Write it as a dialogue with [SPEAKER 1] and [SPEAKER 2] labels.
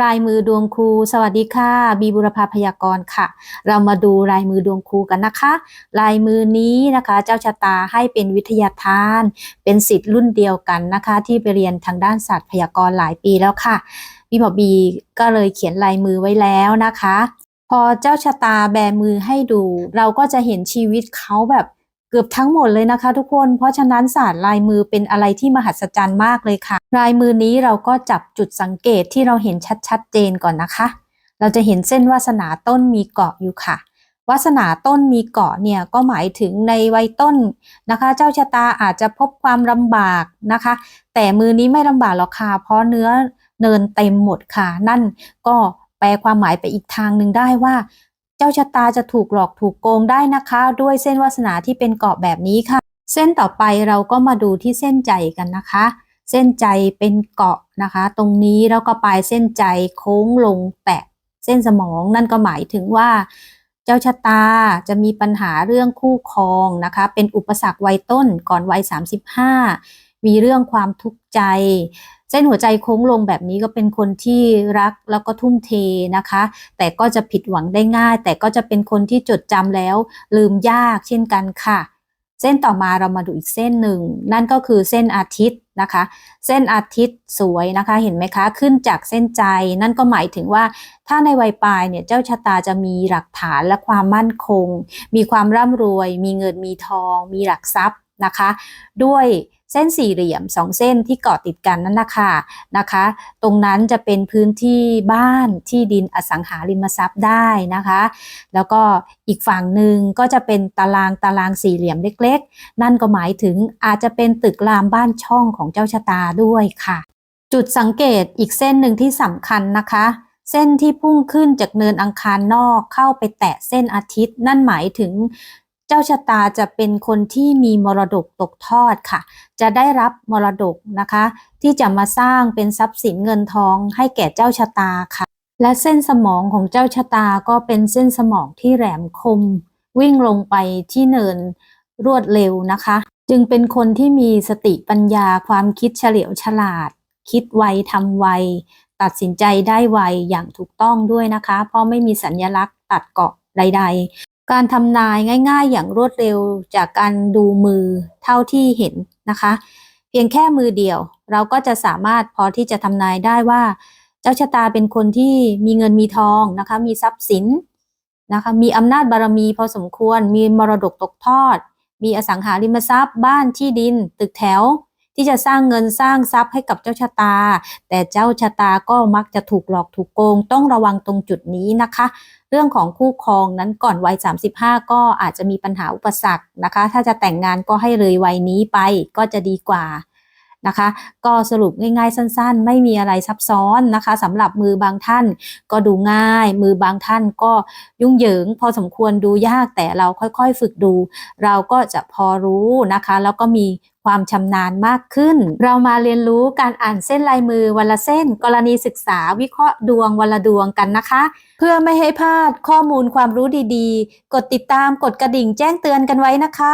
[SPEAKER 1] รายมือดวงครู สวัสดีค่ะ บีบุรพาพยากรณ์ค่ะ เรามาดูลายมือดวงครูกันนะคะลายมือนี้นะคะ เจ้าชะตาให้เป็นวิทยาทาน เป็นสิทธิ์รุ่นเดียวกันนะคะ ที่ไปเรียนทางด้านศาสตร์พยากรณ์หลายปีแล้วค่ะพี่หมอบีก็เลยเขียนลายมือไว้แล้วนะคะ พอเจ้าชะตาแบมือให้ดู เราก็จะเห็นชีวิตเขาแบบ เกือบทั้งหมดเลยนะคะ ทุกคน เพราะฉะนั้นศาสตร์ลายมือเป็นอะไรที่มหัศจรรย์มากเลยค่ะ ลายมือนี้เราก็จับจุดสังเกตที่เราเห็นชัดๆเจนก่อนนะคะ เราจะเห็นเส้นวาสนาต้นมีเกาะอยู่ค่ะวาสนาต้นมีเกาะเนี่ยก็หมายถึงในวัยต้นนะคะ เจ้าชะตาอาจจะพบความลำบากนะคะ แต่มือนี้ไม่ลำบากหรอกค่ะเพราะเนื้อเนินเต็มหมดค่ะ นั่นก็แปลความหมายไปอีกทางหนึ่งได้ว่า จ้าชะตาจะถูกหลอกถูกโกงได้นะคะ ด้วยเส้นวาสนาที่เป็นเกาะแบบนี้ค่ะ เส้นต่อไปเราก็มาดูที่เส้นใจกันนะคะ เส้นใจเป็นเกาะนะคะ ตรงนี้แล้วก็ปลายเส้นใจโค้งลงแตะเส้นสมองนั่นก็หมายถึงว่า เจ้าชะตาจะมีปัญหาเรื่องคู่ครองนะคะ เป็นอุปสรรควัยต้นก่อนวัย35 มีเรื่องความทุกข์ใจ เส้นหัวใจโค้งลงแบบนี้ก็เป็นคนที่รักแล้วก็ทุ่มเทนะคะ แต่ก็จะผิดหวังได้ง่าย แต่ก็จะเป็นคนที่จดจำแล้ว ลืมยากเช่นกันค่ะ เส้นต่อมาเรามาดูอีกเส้นหนึ่ง นั่นก็คือเส้นอาทิตย์นะคะ เส้นอาทิตย์สวยนะคะ เห็นไหมคะ ขึ้นจากเส้นใจ นั่นก็หมายถึงว่า ถ้าในวัยปลายเนี่ยเจ้าชะตาจะมีหลักฐานและความมั่นคง มีความร่ำรวย มีเงินมีทอง มีหลักทรัพย์นะคะ ด้วย เส้นสี่เหลี่ยมสองเส้นที่เกาะติดกันนั่นนะคะนะคะ ตรงนั้นจะเป็นพื้นที่บ้านที่ดินอสังหาริมทรัพย์ได้นะคะ แล้วก็อีกฝั่งหนึ่งก็จะเป็นตารางตารางสี่เหลี่ยมเล็กๆ นั่นก็หมายถึงอาจจะเป็นตึกรามบ้านช่องของเจ้าชะตาด้วยค่ะ จุดสังเกตอีกเส้นหนึ่งที่สำคัญนะคะเส้นที่พุ่งขึ้นจากเนินอังคารนอกเข้าไปแตะเส้นอาทิตย์ นั่นหมายถึง จ้าชะตาจะเป็นคนที่มีมรดกตกทอดค่ะ จะได้รับมรดกนะคะ ที่จะมาสร้างเป็นทรัพย์สินเงินทองให้แก่เจ้าชะตาค่ะ และเส้นสมองของเจ้าชะตาก็เป็นเส้นสมองที่แหลมคม วิ่งลงไปที่เนินรวดเร็วนะคะ จึงเป็นคนที่มีสติปัญญาความคิดเฉลียวฉลาด คิดไวทำไวตัดสินใจได้ไวอย่างถูกต้องด้วยนะคะ เพราะไม่มีสัญลักษณ์ตัดเกาะใดๆ การทำนายง่ายๆ อย่างรวดเร็วจากการดูมือเท่าที่เห็นนะคะ เพียงแค่มือเดียว เราก็จะสามารถพอที่จะทำนายได้ว่า เจ้าชะตาเป็นคนที่มีเงินมีทองนะคะ มีทรัพย์สินนะคะ มีอำนาจบารมีพอสมควร มีมรดกตกทอด มีอสังหาริมทรัพย์ บ้านที่ดิน ตึกแถว ที่จะสร้างเงินสร้างทรัพย์ให้กับเจ้าชะตา แต่เจ้าชะตาก็มักจะถูกหลอกถูกโกง ต้องระวังตรงจุดนี้นะคะ เรื่องของคู่ครองนั้นก่อนวัย 35 ก็อาจจะมีปัญหาอุปสรรคนะคะ ถ้าจะแต่งงานก็ให้เลยวัยนี้ไปก็จะดีกว่า นะคะ ก็สรุปง่ายๆ สั้น ๆ ไม่มีอะไรซับซ้อนนะคะสำหรับมือบางท่านก็ดูง่าย มือบางท่านก็ยุ่งเหยิง พอสมควรดูยากแต่เราค่อยๆ ฝึกดู เราก็จะพอรู้นะคะ แล้วก็มีความชำนาญมากขึ้น เรามาเรียนรู้การอ่านเส้นลายมือวันละเส้น กรณีศึกษาวิเคราะห์ดวงวันละดวงกันนะคะ เพื่อไม่ให้พลาดข้อมูลความรู้ดีๆ กดติดตามกดกระดิ่งแจ้งเตือนกันไว้นะคะ